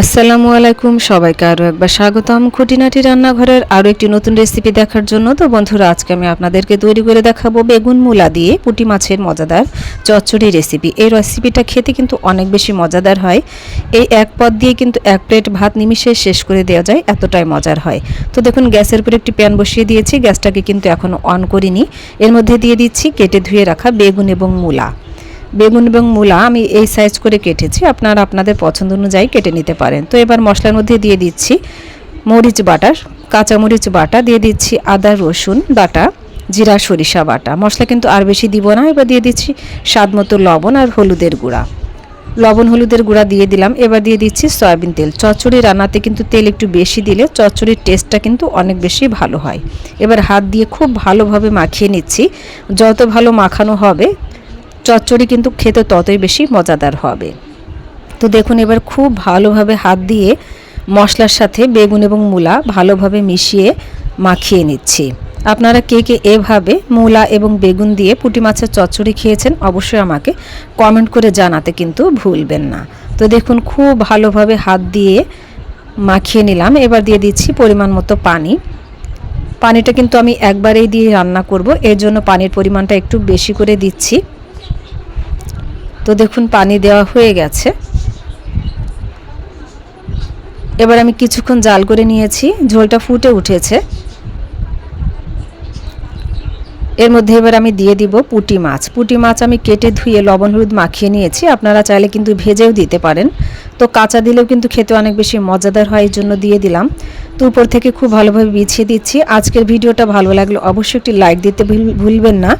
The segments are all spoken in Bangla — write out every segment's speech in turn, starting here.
আসসালামু আলাইকুম সবাইকে আরও একবার স্বাগতম। খুঁটিনাটি রান্নাঘরের আরও একটি নতুন রেসিপি দেখার জন্য। তো বন্ধুরা, আজকে আমি আপনাদেরকে তৈরি করে দেখাবো বেগুন মূলা দিয়ে পুঁটি মাছের মজাদার চচ্চড়ি রেসিপি এই রেসিপিটা খেতে কিন্তু অনেক বেশি মজাদার হয়। এই এক পদ দিয়ে কিন্তু এক প্লেট ভাত নিমিশে শেষ করে দেওয়া যায়, এতটাই মজার হয়। তো দেখুন, গ্যাসের উপর একটি প্যান বসিয়ে দিয়েছি, গ্যাসটাকে কিন্তু এখনও অন করিনি। এর মধ্যে দিয়ে দিচ্ছি কেটে ধুয়ে রাখা বেগুন এবং মূলা। বেগুন এবং মূলা আমি এই সাইজ করে কেটেছি, আপনারা আপনাদের পছন্দ অনুযায়ী কেটে নিতে পারেন। তো এবার মশলার মধ্যে দিয়ে দিচ্ছি মরিচ বাটা কাঁচামরিচ বাটা, দিয়ে দিচ্ছি আদা, রসুন বাটা, জিরা, সরিষা বাটা। মশলা কিন্তু আর বেশি দিব না, এবার দিয়ে দিচ্ছি স্বাদ মতো লবণ আর হলুদের গুঁড়া। লবণ, হলুদের গুঁড়া দিয়ে দিলাম, এবার দিয়ে দিচ্ছি সয়াবিন তেল। চচ্চড়ি রান্নাতে কিন্তু তেল একটু বেশি দিলে চচ্চড়ির টেস্টটা কিন্তু অনেক বেশি ভালো হয়। এবার হাত দিয়ে খুব ভালোভাবে মাখিয়ে নিচ্ছি। যত ভালো মাখানো হবে চচ্চড়ি কিন্তু খেতে ততই বেশি মজাদার হবে। তো দেখুন, এবার খুব ভালোভাবে হাত দিয়ে মশলার সাথে বেগুন এবং মূলা ভালোভাবে মিশিয়ে মাখিয়ে নিচ্ছি। আপনারা কে কে এভাবে মূলা এবং বেগুন দিয়ে পুঁটি মাছের চচ্চড়ি খেয়েছেন অবশ্যই আমাকে কমেন্ট করে জানাতে কিন্তু ভুলবেন না। তো দেখুন, খুব ভালোভাবে হাত দিয়ে মাখিয়ে নিলাম। এবার দিয়ে দিচ্ছি পরিমাণ মতো পানি। পানিটা কিন্তু আমি একবারেই দিয়ে রান্না করব। এর জন্য পানির পরিমাণটা একটু বেশি করে দিচ্ছি। তো দেখুন, পানি দেওয়া হয়ে গেছে। এবার আমি কিছুক্ষণ জাল করে নিয়েছি, ঝোলটা ফুটে উঠেছে। এর মধ্যে এবার আমি দিয়ে দিব পুটি মাছ। পুটি মাছ আমি কেটে ধুয়ে লবণ হলুদ মাখিয়ে নিয়েছি। আপনারা চাইলে কিন্তু ভেজেও দিতে পারেন। তো কাঁচা দিলেও কিন্তু খেতে অনেক বেশি মজাদার হয় এই জন্য দিয়ে দিলাম। তো উপর থেকে খুব ভালোভাবে বিছিয়ে দিচ্ছি। আজকের ভিডিওটা ভালো লাগলে অবশ্যই একটি লাইক দিতে ভুলবেন না।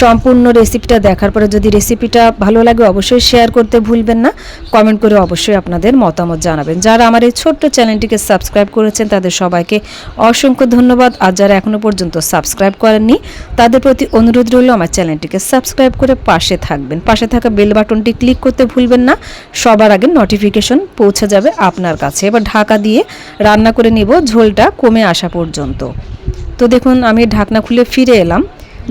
সম্পূর্ণ রেসিপিটা দেখার পরে যদি রেসিপিটা ভালো লাগে অবশ্যই শেয়ার করতে ভুলবেন না। কমেন্ট করে অবশ্যই আপনাদের মতামত জানাবেন। যারা আমার এই ছোট্ট চ্যানেলটিকে সাবস্ক্রাইব করেছেন, তাদের সবাইকে অসংখ্য ধন্যবাদ। আর যারা এখনও পর্যন্ত সাবস্ক্রাইব করেননি, তাদের প্রতি অনুরোধ রইল আমার চ্যানেলটিকে সাবস্ক্রাইব করে পাশে থাকবেন। পাশে থাকা বেল বাটনটি ক্লিক করতে ভুলবেন না। সবার আগে নোটিফিকেশন পৌঁছে যাবে আপনার কাছে। এবার ঢাকা দিয়ে রান্না করে নিব ঝোলটা কমে আসা পর্যন্ত। তো দেখুন, আমি ঢাকনা খুলে ফিরে এলাম।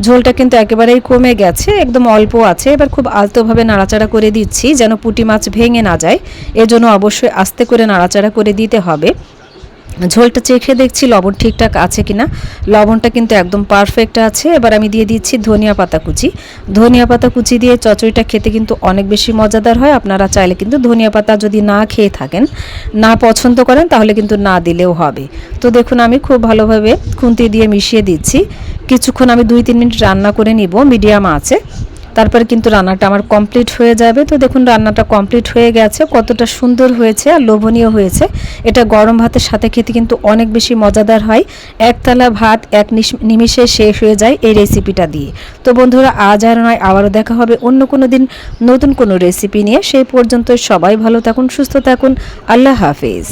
ঝোলটা কিন্তু একেবারেই কমে গেছে, একদম অল্প আছে। এবার খুব আলতোভাবে নাড়াচাড়া করে দিচ্ছি যেন পুটি মাছ ভেঙে না যায়। এজন্য অবশ্যই আস্তে করে নাড়াচাড়া করে দিতে হবে। ঝোলটা চেখে দেখছি লবণ ঠিকঠাক আছে কিনা। লবণটা কিন্তু একদম পারফেক্ট আছে। এবার আমি দিয়ে দিচ্ছি ধনিয়া পাতা কুচি। ধনিয়া পাতা কুচি দিয়ে চচড়িটা খেতে কিন্তু অনেক বেশি মজাদার হয়। আপনারা চাইলে কিন্তু ধনিয়া পাতা যদি না খেয়ে থাকেন, না পছন্দ করেন, তাহলে কিন্তু না দিলেও হবে। তো দেখুন, আমি খুব ভালোভাবে খুন্তি দিয়ে মিশিয়ে দিচ্ছি। কিছুক্ষণ আমি দুই তিন মিনিট রান্না করে নিব, মিডিয়াম আছে। তারপরে কিন্তু রান্নাটা আমার কমপ্লিট হয়ে যাবে। তো দেখুন, রান্নাটা কমপ্লিট হয়ে গেছে, কতটা সুন্দর হয়েছে আর লোভনীয় হয়েছে। এটা গরম ভাতের সাথে খেতে কিন্তু অনেক বেশি মজাদার হয়। একতলা ভাত, এক নিমিষে শেষ হয়ে যায় এই রেসিপিটা দিয়ে। তো বন্ধুরা, আজ আর নয়, আবারও দেখা হবে অন্য কোনো দিন নতুন কোনো রেসিপি নিয়ে। সেই পর্যন্ত সবাই ভালো থাকুন, সুস্থ থাকুন। আল্লাহ হাফিজ।